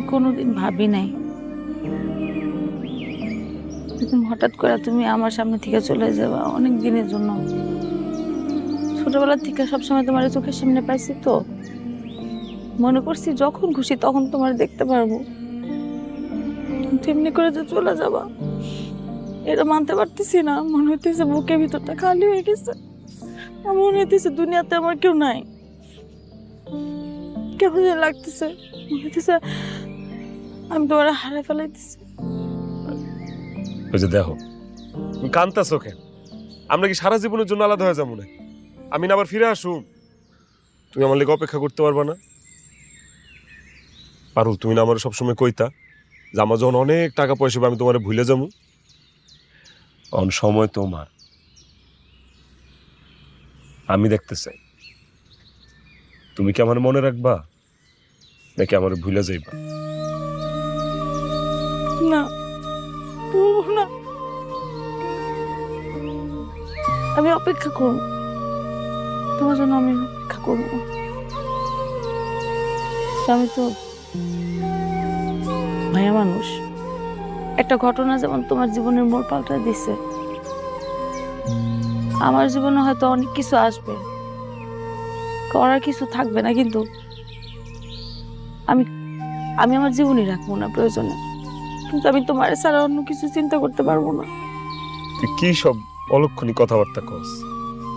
আমি কোনোদিন ভাবি নাই। তুমি হঠাৎ করে তুমি আমার সামনে থেকে চলে যাবা অনেক দিনের জন্য। ছোটবেলা থেকে সবসময় তোমার চোখের সামনে পাইছি তো। মনে করছি যখন খুশি তখন তোমার দেখতে পারব। তেমনি করে যে চলে যাবা। এটা মানতে পারতেছি না। মনে হইতেছে বুকের ভিতরটা খালি হয়ে গেছে। মনে হইতেছে দুনিয়াতে আমার কেউ নাই। কেমন লাগতেছে। মনে হইতেছে আমি তোমার হারাই ফেলাইতেছি। ওই যে দেখো, তুমি কান্তাছো কেন? আমরা কি সারা জীবনের জন্য আলাদা হয়ে যাব না আমি না আবার ফিরে আসুম তুমি আমার লেগে অপেক্ষা করতে পারবা না। পারুল, তুমি না আমার সবসময় কইতা যে আমার যখন অনেক টাকা পয়সা আমি তোমার ভুলে যাব। অন সময় তোমার। আমি দেখতে চাই। তুমি কি আমার মনে রাখবা নাকি আমার ভুলে যাইবা? না না। আমি অপেক্ষা করব। তোমার জন্য আমি অপেক্ষা করব। আমি তো ভাইয়া মানুষ। একটা ঘটনা যেমন তোমার জীবনের মোড় পাল্টা দিছে, আমার জীবনে হয়তো অনেক কিছু আসবে। করার কিছু থাকবে না, কিন্তু আমি আমি আমার জীবনই রাখব না প্রয়োজনে। কিন্তু আমি তোমার ছাড়া অন্য কিছু চিন্তা করতে পারব না। তুই কি সব অলক্ষণী কথাবার্তা কস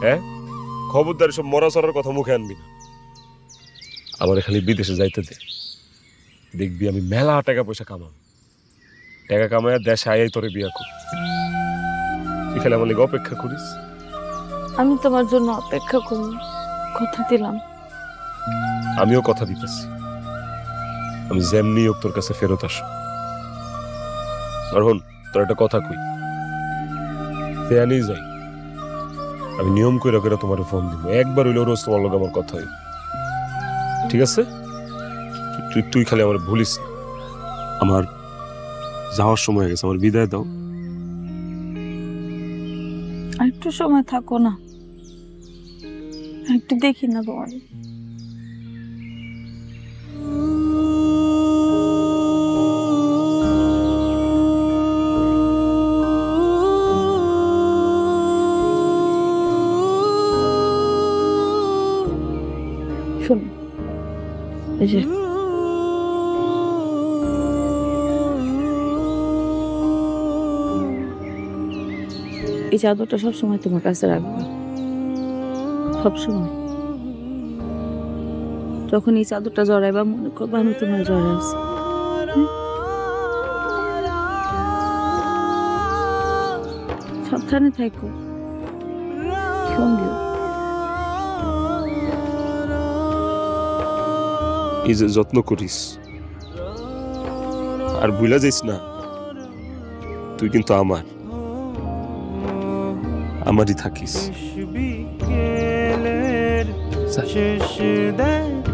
হ্যাঁ? খবরদার সব মরা সরার কথা মুখে আনবি না। আমার খালি বিদেশে যাইতে দে। দেখবি আমি মেলা টাকা পয়সা কামাম টাকা কামায় দেশে আয়াই তোরে বিয়া কর তুই খালি আমার লেগে অপেক্ষা করিস। আমি তোমার জন্য অপেক্ষা করব কথা দিলাম। আমিও কথা দিতেছি। আমি যেমনি হোক তোর কাছে ফেরত আসো হন, তোর একটা কথা কই। তেয়ানি যাই। আমি নিয়ম করে করে তোমার ফোন দিব। একবার হইলেও রোজ তোমার লগে আমার কথা ঠিক আছে? তুই- তুই খালি আমার ভুলিস আমার যাওয়ার সময় হয়ে গেছে, আমার বিদায় দাও। একটু সময় থাকো না। একটু দেখি না তোমার শোনো। এই যে। এই চাদরটা সবসময় তোমার কাছে রাখব। সবসময়। যখন এই চাদরটা জড়াইবা মনে করব আমি তোমার জড়াই আছি। হ্যাঁ? সাবধানে থাকো। সঙ্গে এই যে যত্ন করিস। আর ভুলা যাইস না, তুই কিন্তু আমার। আমারই থাকিস। শেষ দেখা।